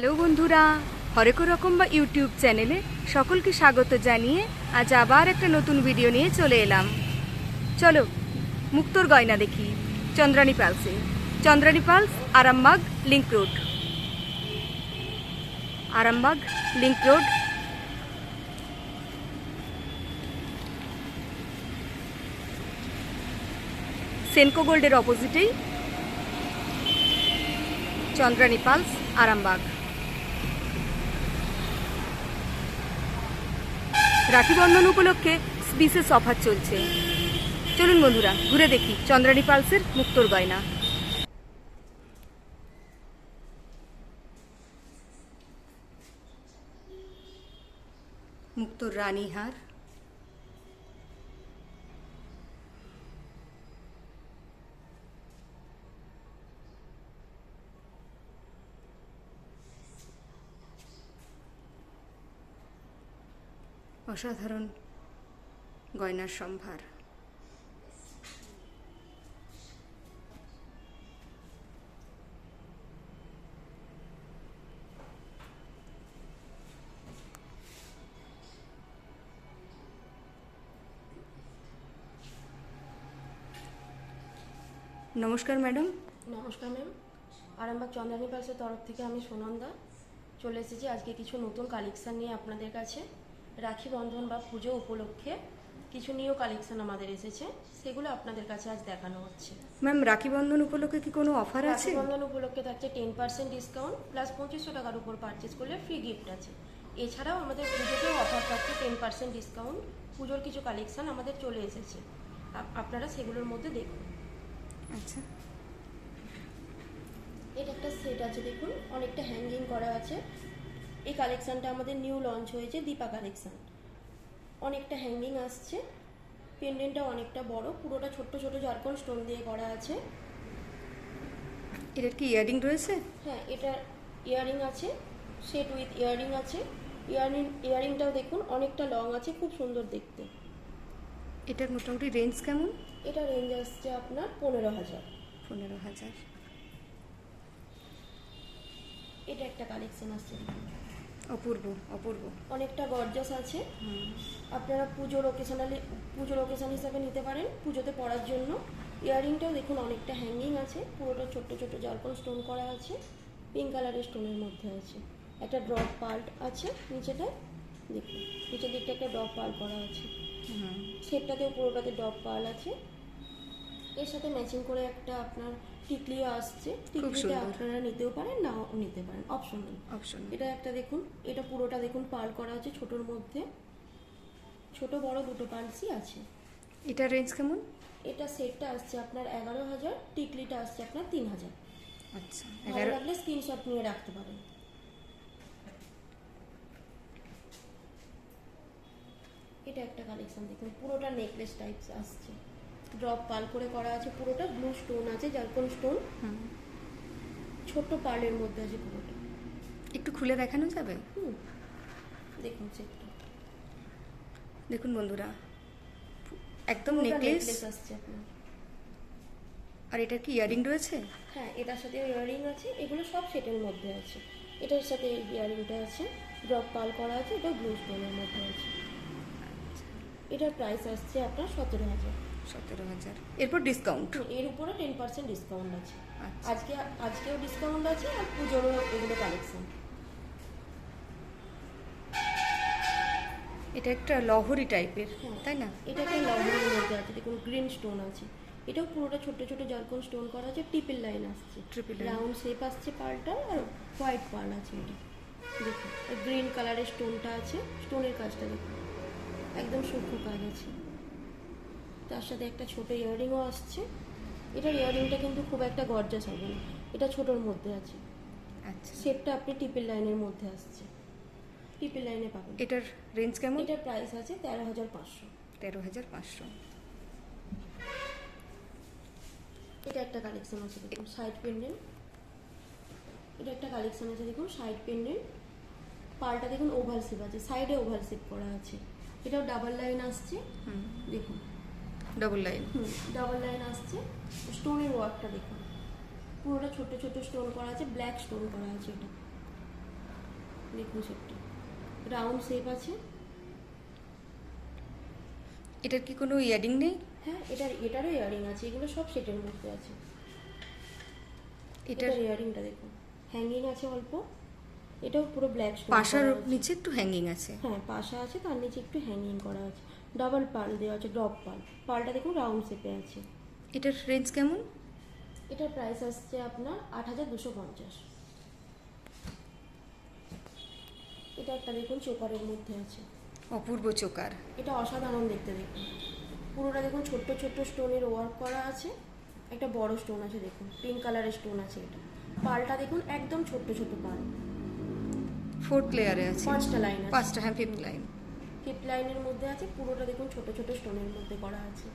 Hello বন্ধুরা। হরেক রকম বা ইউটিউব চ্যানেলে সকলকে স্বাগত জানিয়ে আজ আবার একটা নতুন ভিডিও নিয়ে চলে এলাম। চলো, মুক্তোর গয়না দেখি Chandrani পালসে Chandrani Pals Arambagh link road Arambagh link road Senco গোল্ডের অপোজিটেই চন্দ্রানী পালস আরামবাগ। রাখি বন্ধন উপলক্ষে বিশেষ অফার চলছে। চলুন বন্ধুরা, ঘুরে দেখি চন্দ্রানী পালসের মুক্তোর গয়না। মুক্তোর রানীহার অসাধারণ গয়নার সম্ভার। নমস্কার ম্যাডাম। নমস্কার ম্যাম। আরামবাগ চন্দ্রানী পালসের তরফ থেকে আমি সুনন্দা চলে এসেছি। আজকে কিছু নতুন কালেকশান নিয়ে আপনাদের কাছে। রাখি বন্ধন বা পুজো উপলক্ষে কিছু নিউ কালেকশন আমাদের এসেছে সেগুলো আপনাদের কাছে আজ দেখানো হচ্ছে। ম্যাম রাখি বন্ধন উপলক্ষে কি কোনো অফার আছে? রাখি বন্ধন উপলক্ষে থাকছে টেন পার্সেন্ট ডিসকাউন্ট প্লাস পঁচিশশো টাকার উপর পারচেস করলে ফ্রি গিফট আছে। এছাড়াও আমাদের পুজোতেও অফার থাকছে টেন পার্সেন্ট ডিসকাউন্ট পুজোর কিছু কালেকশান আমাদের চলে এসেছে। আপনারা সেগুলোর মধ্যে দেখুন। আচ্ছা। এটা একটা সেট আছে দেখুন অনেকটা হ্যাঙ্গিং করা আছে। এই কালেকশানটা আমাদের নিউ লঞ্চ হয়েছে দীপা কালেকশান অনেকটা হ্যাঙ্গিং আসছে। পেন্ডেন্টটা অনেকটা বড়। পুরোটা ছোট্ট ছোট জারকন স্টোন দিয়ে করা আছে। এটার কি ইয়ারিং রয়েছে? হ্যাঁ এটা ইয়ারিং আছে। সেট উইথ ইয়ারিং আছে। ইয়ারিং ইয়ারিংটাও দেখুন অনেকটা লং আছে খুব সুন্দর দেখতে। এটার মোটামুটি রেঞ্জ কেমন? এটা রেঞ্জ আসছে আপনার পনেরো হাজার। পনেরো হাজার। এটা একটা কালেকশন আসছে অপূর্ব অপূর্ব। অনেকটা গর্জাস আছে। আপনারা পুজোর ওকেশনালি পুজোর ওকেশন হিসাবে নিতে পারেন। পুজোতে পরার জন্য ইয়াররিংটাও দেখুন অনেকটা হ্যাঙ্গিং আছে। পুরোটা ছোট্ট ছোট্ট জারকন স্টোন করা আছে। পিঙ্ক কালারের স্টোনের মধ্যে আছে। একটা ড্রপ পাল্ট আছে নিচেটা। দেখুন নিচের দিকটা একটা ড্রপ পাল করা আছে। সেটটাতেও পুরোটাতে ড্রপ পাল আছে। এর সাথে ম্যাচিং করে একটা আপনার টিকলিও আসছে টিকলিটা আপনারা নিতেও পারেন নাও নিতে পারেন অপশনাল অপশন এটা একটা দেখুন এটা পুরোটা দেখুন পাল করা আছে ছোটোর মধ্যে। ছোট বড় দুটো পালসই আছে। এটার রেঞ্জ কেমন? এটা সেটটা আসছে আপনার এগারো হাজার টিকলিটা আসছে আপনার তিন হাজার। আচ্ছা ভালো লাগলে স্ক্রিনশট নিয়ে রাখতে পারেন। এটা একটা কালেকশন দেখুন পুরোটা নেকলেস টাইপস আসছে। ড্রপ পাল করে করা আছে পুরোটা ব্লু স্টোন আছে জারকন স্টোন। ছোট্ট পালের মধ্যে আছে পুরোটা। একটু খুলে দেখানো যাবে? হুম। দেখুন সেটটা। দেখুন বন্ধুরা একদম নেকলেস আসছে আপনার। আর এটার কি ইয়ারিং রয়েছে? হ্যাঁ এটার সাথে ইয়াররিং আছে এগুলো সব সেটের মধ্যে আছে। এটার সাথে ইয়াররিংটা আছে ড্রপ পাল করা আছে এটা ব্লু স্টোনের মধ্যে আছে। এটার প্রাইস আসছে আপনার সতেরো হাজার। সতেরো হাজার। এরপর ডিসকাউন্ট এর উপরে টেন পার্সেন্ট ডিসকাউন্ট আছে। আচ্ছা। আজকে আজকেও ডিসকাউন্ট আছে আর পুজোরও এগুলো কালেকশন এটা একটা লহরি টাইপের হ্যাঁ। তাই না? এটা একটা লহরির মধ্যে আছে দেখুন গ্রিন স্টোন আছে। এটাও পুরোটা ছোট ছোট জারকন স্টোন করা আছে ট্রিপল লাইন আসছে। রাউন্ড শেপ আসছে পালটা আর হোয়াইট পাল আছে এটা। দেখুন গ্রিন কালারের স্টোনটা আছে স্টোনের কাজটা দেখুন। একদম সূক্ষ্ম কাজ আছে। তার সাথে একটা ছোট ইয়াররিংও আসছে। এটার ইয়াররিংটা কিন্তু খুব একটা গর্জাস হবে না। এটা ছোটোর মধ্যে আছে। আচ্ছা। সেটটা আপনি টিপের লাইনের মধ্যে আসছে। ট্রিপল লাইনে পাবেন। এটার রেঞ্জ কেমন? এটার প্রাইস আছে তেরো হাজার পাঁচশো। তেরো হাজার পাঁচশো। এটা একটা কালেকশন আছে দেখুন সাইড পেন্ডেন্ট এটা একটা কালেকশন আছে দেখুন সাইড পেন্ডেন্ট পালটা দেখুন ওভাল শেপ আছে সাইডে ওভাল শেপ করা আছে। এটাও ডাবল লাইন আসছে। হুম। দেখুন। ডবল লাইন ডাবল লাইন আসছে। স্টোনের ওয়ার্কটা দেখুন। পুরোটা ছোট ছোট স্টোন করা আছে ব্ল্যাক স্টোন করা আছে এটা। দেখুন শেপটা রাউন্ড শেপ আছে। এটার কি কোনো ইয়ারিং নেই? হ্যাঁ এটার এটারও ইয়ারিং আছে। এগুলো সব সেটের মধ্যে আছে। এটার ইয়ারিংটা দেখুন। হ্যাঙ্গিং আছে অল্প। এটাও পুরো ব্ল্যাক পাশার নিচে একটু হ্যাঙ্গিং আছে। হ্যাঁ পাশা আছে তার নিচে একটু হ্যাঙ্গিং করা আছে। ডাবল পাল দেওয়া আছে ড্রপ পাল পালটা দেখুন রাউন্ড শেপে আছে। এটার রেঞ্জ কেমন? এটার প্রাইস আসছে আপনার আট হাজার দুশো পঞ্চাশ। এটা একটা দেখুন চোকারের মধ্যে আছে। অপূর্ব চোকার। এটা অসাধারণ দেখতে দেখুন। পুরোটা দেখুন ছোট্ট ছোট্ট স্টোনের ওয়ার্ক করা আছে। একটা বড় স্টোন আছে দেখুন পিঙ্ক কালারের স্টোন আছে এটা। পালটা দেখুন একদম ছোট্ট ছোট্ট পাল ফোর্থ লেয়ারে আছে। পাঁচটা লাইন আছে। পাঁচটা হ্যাঁ ফিফথ লাইন ফিফথ লাইনের মধ্যে আছে পুরোটা দেখুন ছোট ছোট স্টোনের মধ্যে করা আছে।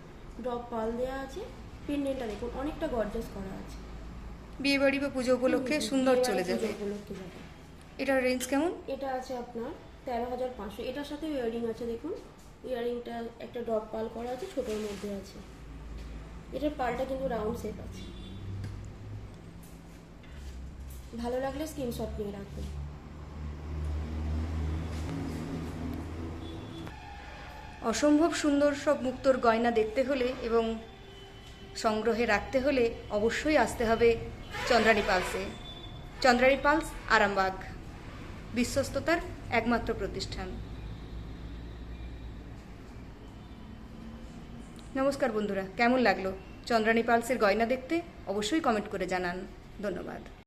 ড্রপ পাল দেওয়া আছে পেন্ডেন্টটা দেখুন অনেকটা গর্জাস করা আছে। বিয়ে বাড়ি বা পুজো উপলক্ষে সুন্দর চলে যাবে। উপলক্ষে যাবে। এটার রেঞ্জ কেমন? এটা আছে আপনার তেরো হাজার পাঁচশো। এটার সাথে ইয়ারিং আছে দেখুন। ইয়ারিংটা একটা ডট পাল করা আছে ছোটোর মধ্যে আছে। এটার পালটা কিন্তু রাউন্ড শেপ আছে। ভালো লাগলে স্ক্রিনশট নিয়ে রাখুন অসম্ভব সুন্দর সব মুক্তোর গয়না দেখতে হলে এবং সংগ্রহে রাখতে হলে অবশ্যই আসতে হবে চন্দ্রানী পালসে। চন্দ্রানী পালস, আরামবাগ। বিশ্বস্ততার একমাত্র প্রতিষ্ঠান। নমস্কার বন্ধুরা, কেমন লাগল? চন্দ্রানী পালসের গয়না দেখতে অবশ্যই কমেন্ট করে জানান। ধন্যবাদ।